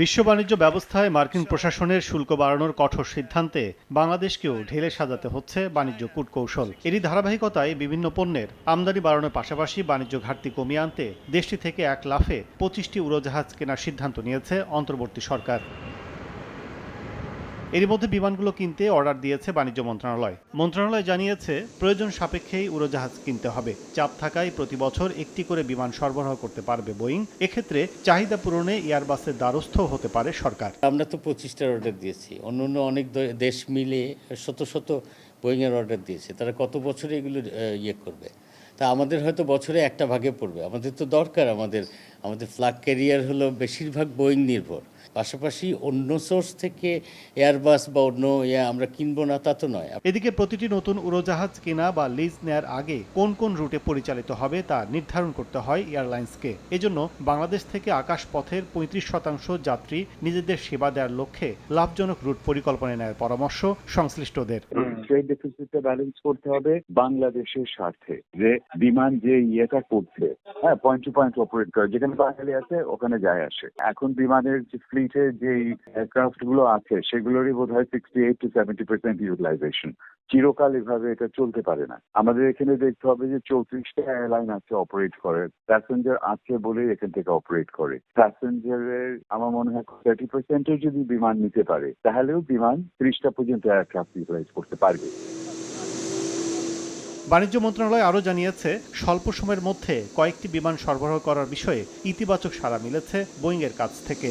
বিশ্ব বাণিজ্য ব্যবস্থায় মার্কিন প্রশাসনের শুল্ক বাড়ানোর কঠোর সিদ্ধান্তে বাংলাদেশকেও ঢেলে সাজাতে হচ্ছে বাণিজ্য কূটকৌশল। এরই ধারাবাহিকতায় বিভিন্ন পণ্যের আমদানি বাড়ানোর পাশাপাশি বাণিজ্য ঘাটতি কমিয়ে আনতে দেশটি থেকে এক লাফে পঁচিশটি উড়োজাহাজ কেনার সিদ্ধান্ত নিয়েছে অন্তর্বর্তী সরকার। এরই মধ্যে বিমানগুলো কিনতে অর্ডার দিয়েছে বাণিজ্য মন্ত্রণালয়। মন্ত্রণালয় জানিয়েছে, প্রয়োজন সাপেক্ষেই উড়োজাহাজ কিনতে হবে। চাপ থাকায় প্রতি বছর একটি করে বিমান সরবরাহ করতে পারবে বোয়িং। এক্ষেত্রে চাহিদা পূরণে এয়ারবাসের দ্বারস্থ হতে পারে সরকার। আমরা তো পঁচিশটার অর্ডার দিয়েছি। অন্য অন্য অনেক দেশ মিলে শত শত বোয়িংয়ের অর্ডার দিয়েছে। তারা কত বছরে এগুলো ইয়ে করবে? তা আমাদের হয়তো বছরে একটা ভাগে পড়বে। আমাদের তো দরকার আমাদের আমাদের ফ্লাগ ক্যারিয়ার হলো বেশিরভাগ বোয়িং নির্ভর। পাশাপাশি অন্য সোর্স থেকে এয়ারবাস বা অন্য ইয়ে আমরা কিনবো না তা তো নয়। এদিকে প্রতিটি নতুন উড়োজাহাজ কেনা বা লিজ নেয়ার আগে কোন কোন রুটে পরিচালিত হবে তা নির্ধারণ করতে হয় এয়ারলাইন্সকে। এজন্য বাংলাদেশ থেকে আকাশ পথের পঁয়ত্রিশ শতাংশ যাত্রী নিজেদের সেবা দেওয়ার লক্ষ্যে লাভজনক রুট পরিকল্পনা নেওয়ার পরামর্শ সংশ্লিষ্টদের। ট্রেড ডেফিসিটটা ব্যালেন্স করতে হবে বাংলাদেশের স্বার্থে। যে বিমান যে ইয়েটা করছে হ্যাঁ পয়েন্ট টু পয়েন্ট অপারেট করে যেখানে বাঙালি আছে ওখানে যায় আসে। এখন বিমানের যে ফ্লিটে যে এয়ারক্রাফটগুলো আছে, সেগুলোরই বোধ হয় sixty eight to seventy percent utilization চিরকাল এভাবে এটা চলতে পারে না। আমাদের এখানে দেখতে হবে যে চৌত্রিশটা এয়ারলাইন আছে অপারেট করে। প্যাসেঞ্জার আছে বলেই এখান থেকে অপারেট করে। প্যাসেঞ্জারের আমার মনে হয় থার্টি পার্সেন্টের যদি বিমান নিতে পারে, তাহলেও বিমান ত্রিশটা পর্যন্ত এয়ারক্রাফট ইউটিলাইজ করতে পারবে। বাণিজ্য মন্ত্রণালয় আরও জানিয়েছে, স্বল্প সময়ের মধ্যে কয়েকটি বিমান সরবরাহ করার বিষয়ে ইতিবাচক সাড়া মিলেছে বোয়িংয়ের কাছ থেকে।